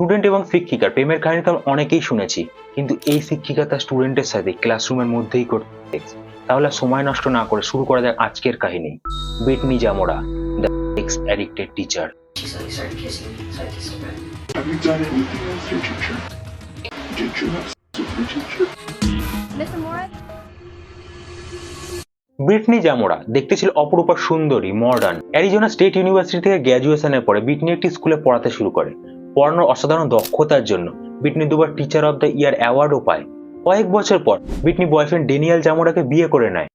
Student এবং শিক্ষিকার প্রেমের কাহিনী তো অনেকেই শুনেছি কিন্তু এই শিক্ষিকা তার স্টুডেন্টের সাথে ক্লাসরুমের মধ্যেই করতে তাহলে সময় নষ্ট না করে শুরু করা যাক আজকের কাহিনী। Britney Zamora the ex addicted teacher Britney Zamora দেখতে ছিল অপরূপা সুন্দরী মডার্ন অ্যারিজোনা স্টেট ইউনিভার্সিটি থেকে গ্র্যাজুয়েশনের পরে বিটনি একটি স্কুলে পড়াতে শুরু করে। পড়ানোর অসাধারণ দক্ষতার জন্য বিটনি দুবার টিচার অব দ্য ইয়ার অ্যাওয়ার্ডও পায়। কয়েক বছর পর বিটনি বয়ফ্রেন্ড ডেনিয়াল জামোরাকে বিয়ে করে নেয়।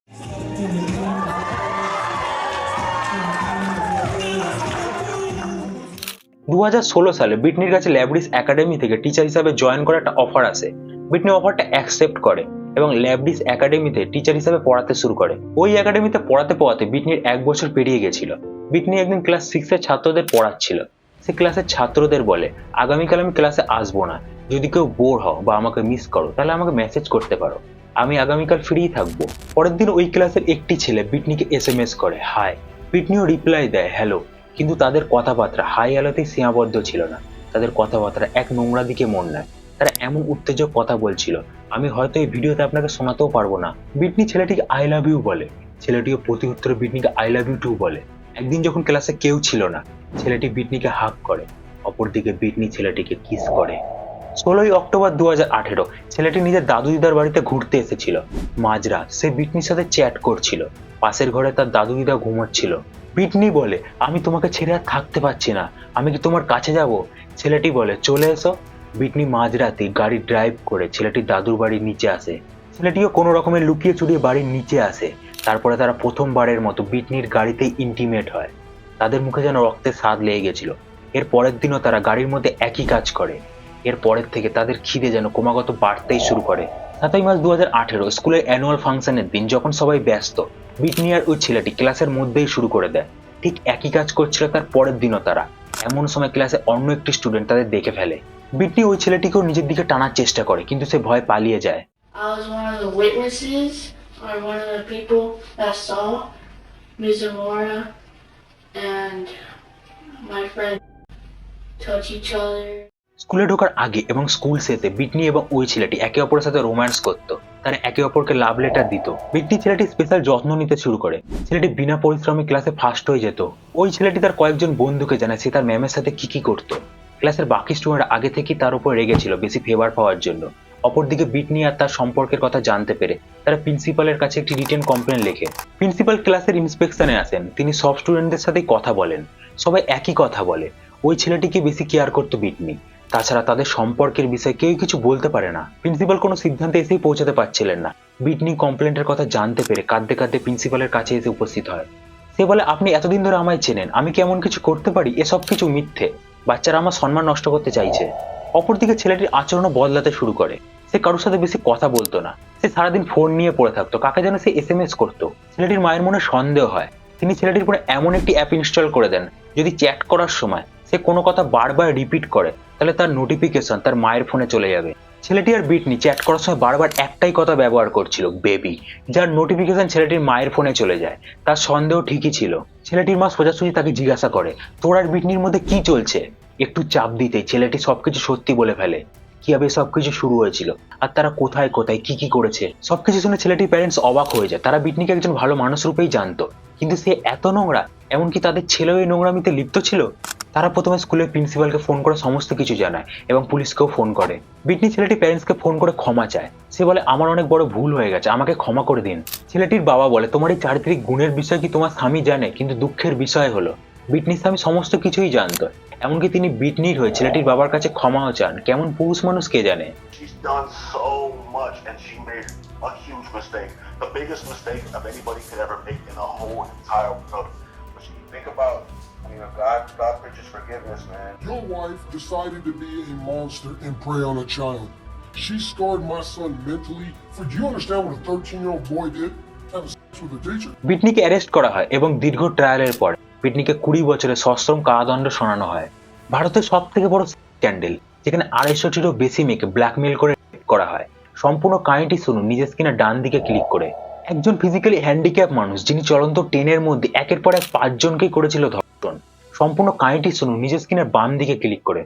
দু হাজার ষোলো সালে বিটনির কাছে ল্যাবরিস একাডেমি থেকে টিচার হিসাবে জয়েন করার একটা অফার আসে। বিটনি অফারটা অ্যাকসেপ্ট করে এবং ল্যাবরিস একাডেমিতে টিচার হিসাবে পড়াতে শুরু করে। ওই একাডেমিতে পড়াতে পড়াতে বিটনির এক বছর পেরিয়ে গেছিল। বিটনি একদিন ক্লাস সিক্সের ছাত্রদের পড়াচ্ছিল। সে ক্লাসের ছাত্রদের বলে, আগামীকাল আমি ক্লাসে আসব না। যদি কেউ বোর হও বা আমাকে মিস করো, তাহলে আমাকে মেসেজ করতে পারো। আমি আগামীকাল ফ্রি থাকব। পরের দিন ওই ক্লাসের একটি ছেলে বিটনিকে এস এম এস করে হাই বিটনিও রিপ্লাই দেয় হ্যালো কিন্তু তাদের কথাবার্তা হাই আলোতেই সীমাবদ্ধ ছিল না। তাদের কথাবার্তা এক নোংরা দিকে মন নেয়। তারা এমন উত্তেজক কথা বলছিল, আমি হয়তো এই ভিডিওতে আপনাকে শোনাতেও পারব না। বিটনি ছেলেটিকে আই লাভ ইউ বলে। ছেলেটিও প্রতি উত্তরে বিটনিকে আই লাভ ইউ টু বলে। একদিন যখন ক্লাসে কেউ ছিল না ছেলেটি বিটনিকে হাক করে, অপরদিকে বিটনি ছেলেটিকে কিস করে। ষোলোই অক্টোবর দু আঠেরো, ছেলেটি নিজের দাদু দিদার বাড়িতে ঘুরতে এসেছিল। মাঝরা সে বিটনির সাথে চ্যাট করছিল। পাশের ঘরে তার দাদু দিদা ঘুমাচ্ছিল। বিটনি বলে, আমি তোমাকে ছেড়ে আর থাকতে পারছি না। আমি কি তোমার কাছে যাব? ছেলেটি বলে, চলে এসো। বিটনি মাঝরাতে গাড়ি ড্রাইভ করে ছেলেটি দাদুর বাড়ির নিচে আসে। ছেলেটিও কোনো রকমের লুকিয়ে চুরিয়ে বাড়ির নিচে আসে। তারপরে তারা প্রথমবারের মতো বিটনির গাড়িতেই ইন্টিমেট হয়। তাদের মুখে যেন রক্তের স্বাদ লেগে গেছিল। এর পরের দিনও তারা গাড়ির মধ্যে একই কাজ করে। এর পরের থেকে তাদের খিদে যেন ক্রমাগত বাড়তেই শুরু করে। সাতই মার্চ দু হাজার আঠেরো স্কুলের অ্যানুয়াল ফাংশনের দিন যখন সবাই ব্যস্ত বিটনি আর ওই ছেলেটি ক্লাসের মধ্যেই শুরু করে দেয়। ঠিক একই কাজ করছিল তার পরের দিনও তারা। এমন সময় ক্লাসে অন্য একটি স্টুডেন্ট তাদের দেখে ফেলে। বিটনি ওই ছেলেটিকেও নিজের দিকে টানার চেষ্টা করে কিন্তু সে ভয় পালিয়ে যায়। I was one of the witnesses, or one of the people that saw Ms. Amora and my touch each other. স্কুলে ঢোকার আগে এবং স্কুল শেষে বিটনি এবং ওই ছেলেটি একে অপরের সাথে রোম্যান্স করত। তারা একে অপরকে লাভ লেটার দিত। বিটনি ছেলেটি স্পেশাল যত্ন নিতে শুরু করে। ছেলেটি বিনা পরিশ্রমে ক্লাসে ফার্স্ট হয়ে যেত। ওই ছেলেটি তার কয়েকজন বন্ধুকে জানায় সে তার ম্যামের সাথে কি কি করত। ক্লাসের বাকি স্টুডেন্ট আগে থেকেই তার উপর রেগেছিল বেশি ফেভার পাওয়ার জন্য। অপরদিকে বিটনি আর তার সম্পর্কের কথা জানতে পেরে তারা প্রিন্সিপালের কাছে একটি রিটেন কমপ্লেন লেখে। প্রিন্সিপাল ক্লাসের ইন্সপেকশনে আসেন। তিনি সব স্টুডেন্টদের সাথেই কথা বলেন। সবাই একই কথা বলে। ওই ছেলেটিকে বেশি কেয়ার করতো বিটনি তাছাড়া তাদের সম্পর্কের বিষয়ে কেউ কিছু বলতে পারে না। প্রিন্সিপাল কোনো সিদ্ধান্তে এসেই পৌঁছাতে পারছিলেন না। বিটনি কমপ্লেন্টের কথা জানতে পেরে কাঁদতে কাঁদতে প্রিন্সিপালের কাছে এসে উপস্থিত হয়। সে বলে, আপনি এতদিন ধরে আমায় চেনেন। আমি কি এমন কিছু করতে পারি? এসব কিছু মিথ্যে। বাচ্চারা আমার সম্মান নষ্ট করতে চাইছে। অপরদিকে ছেলেটির আচরণও বদলাতে শুরু করে। সে কারোর সাথে বেশি কথা বলতো না। সে সারাদিন ফোন নিয়ে পড়ে থাকতো। কাকে যেন সে এস এম এস করতো। ছেলেটির মায়ের মনে সন্দেহ হয়। তিনি ছেলেটির ফোনে এমন একটি অ্যাপ ইনস্টল করে দেন। যদি চ্যাট করার সময় সে কোনো কথা বারবার রিপিট করে, তাহলে তার নোটিফিকেশন তার মায়ের ফোনে চলে যাবে। ছেলেটি আর বিটনি চ্যাট করার সময় বারবার একটাই কথা ব্যবহার করছিল বেবি যার নোটিফিকেশন ছেলেটির মায়ের ফোনে চলে যায়। তার সন্দেহ ঠিকই ছিল। ছেলেটির মা সোজাসুজি তাকে জিজ্ঞাসা করে, তোর আর বিটনির মধ্যে কি চলছে? একটু চাপ দিতেই ছেলেটি সবকিছু সত্যি বলে ফেলে। কীভাবে সবকিছু শুরু হয়েছিল আর তারা কোথায় কোথায়, কি কি করেছে, সবকিছু শুনে ছেলেটির প্যারেন্টস অবাক হয়ে যায়। তারা বিটনিকে একজন ভালো মানুষ রূপেই জানতো। কিন্তু সে এত নোংরা, এমনকি তাদের ছেলেও এই নোংরামিতে লিপ্ত ছিল? তারা প্রথমে স্কুলের প্রিন্সিপালকে ফোন করে সমস্ত কিছু জানায় এবং পুলিশকেও ফোন করে। বিটনি ছেলেটি প্যারেন্টসকে ফোন করে ক্ষমা চায়। সে বলে, আমার অনেক বড় ভুল হয়ে গেছে, আমাকে ক্ষমা করে দিন। ছেলেটির বাবা বলে, তোমার এই চারিত্রিক গুণের বিষয় কি তোমার স্বামী জানে? কিন্তু দুঃখের বিষয় হলো বিটনির স্বামী সমস্ত কিছুই জানতো এমনকি তিনি বিটনির হয়ে ছেলেটির বাবার কাছে ক্ষমাও চান কেমন পুরুষ মানুষ কে জানে. Your wife decided to be a monster and prey on a child. She scarred my son mentally. For do you understand what a 13 year old boy did? Having sex with a teacher? বিটনিকে arrest করা হয় এবং দীর্ঘ ট্রায়ালের পর বিটনিকে কুড়ি বছরের সশ্রম কারাদণ্ড শোনানো হয়। ভারতের সব থেকে বড় স্ক্যান্ডেল, যেখানে আড়াইশোটিরও বেশি মেয়েকে ব্ল্যাকমেল করে করা হয়। সম্পূর্ণ কাহিনীটি শুনুন, নিজের স্ক্রিনে ডান দিকে ক্লিক করে। একজন ফিজিক্যালি হ্যান্ডিক্যাপ মানুষ, যিনি চলন্ত টেনের মধ্যে একের পর এক পাঁচজনকেই করেছিল ধর্ষণ। সম্পূর্ণ কাহিনীটি শুনুন, নিজের স্ক্রিনের বাম দিকে ক্লিক করে।